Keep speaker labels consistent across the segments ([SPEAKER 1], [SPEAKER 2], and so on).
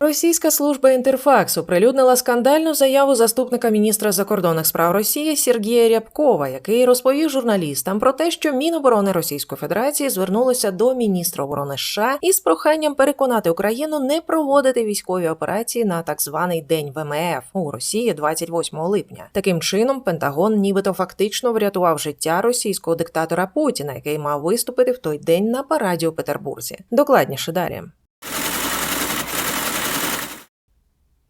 [SPEAKER 1] Російська служба інтерфакс оприлюднила скандальну заяву заступника міністра закордонних справ Росії Сергія Рябкова, який розповів журналістам про те, що Міноборони Російської Федерації звернулося до міністра оборони США із проханням переконати Україну не проводити військові операції на так званий день ВМФ у Росії 28 липня. Таким чином, Пентагон нібито фактично врятував життя російського диктатора Путіна, який мав виступити в той день на параді у Петербурзі. Докладніше далі.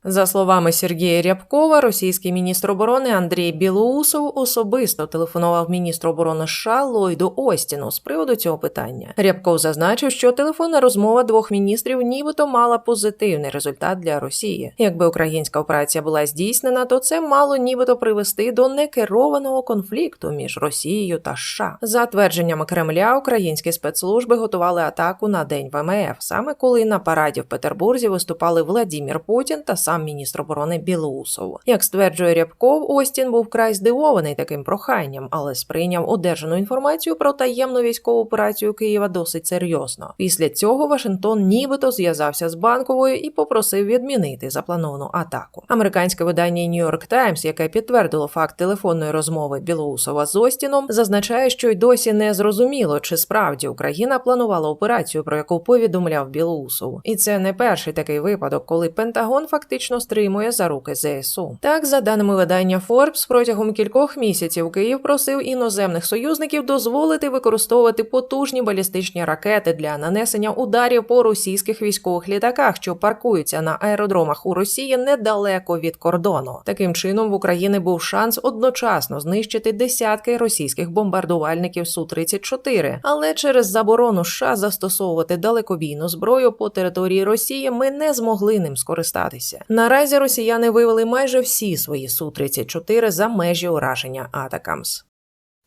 [SPEAKER 1] За словами Сергія Рябкова, російський міністр оборони Андрій Білоусов особисто телефонував міністру оборони США Ллойду Остіну з приводу цього питання. Рябков зазначив, що телефонна розмова двох міністрів нібито мала позитивний результат для Росії. Якби українська операція була здійснена, то це мало нібито привести до некерованого конфлікту між Росією та США. За твердженнями Кремля, українські спецслужби готували атаку на день ВМФ, саме коли на параді в Петербурзі виступали Владімір Путін та сам міністр оборони Білоусов. Як стверджує Рябков, Остін був край здивований таким проханням, але сприйняв одержану інформацію про таємну військову операцію Києва досить серйозно. Після цього Вашингтон нібито зв'язався з банковою і попросив відмінити заплановану атаку. Американське видання New York Times, яке підтвердило факт телефонної розмови Білоусова з Остіном, зазначає, що й досі не зрозуміло, чи справді Україна планувала операцію, про яку повідомляв Білоусов. І це не перший такий випадок, коли Пентагон фактично стримує за руки ЗСУ. Так, за даними видання Forbes, протягом кількох місяців Київ просив іноземних союзників дозволити використовувати потужні балістичні ракети для нанесення ударів по російських військових літаках, що паркуються на аеродромах у Росії недалеко від кордону. Таким чином в Україні був шанс одночасно знищити десятки російських бомбардувальників су 34 але через заборону США застосовувати далекобійну зброю по території Росії ми не змогли ним скористатися. Наразі росіяни вивели майже всі свої су 34 за межі ураження Атакамс.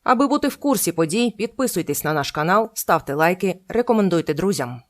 [SPEAKER 1] Аби бути в курсі подій, підписуйтесь на наш канал, ставте лайки, рекомендуйте друзям.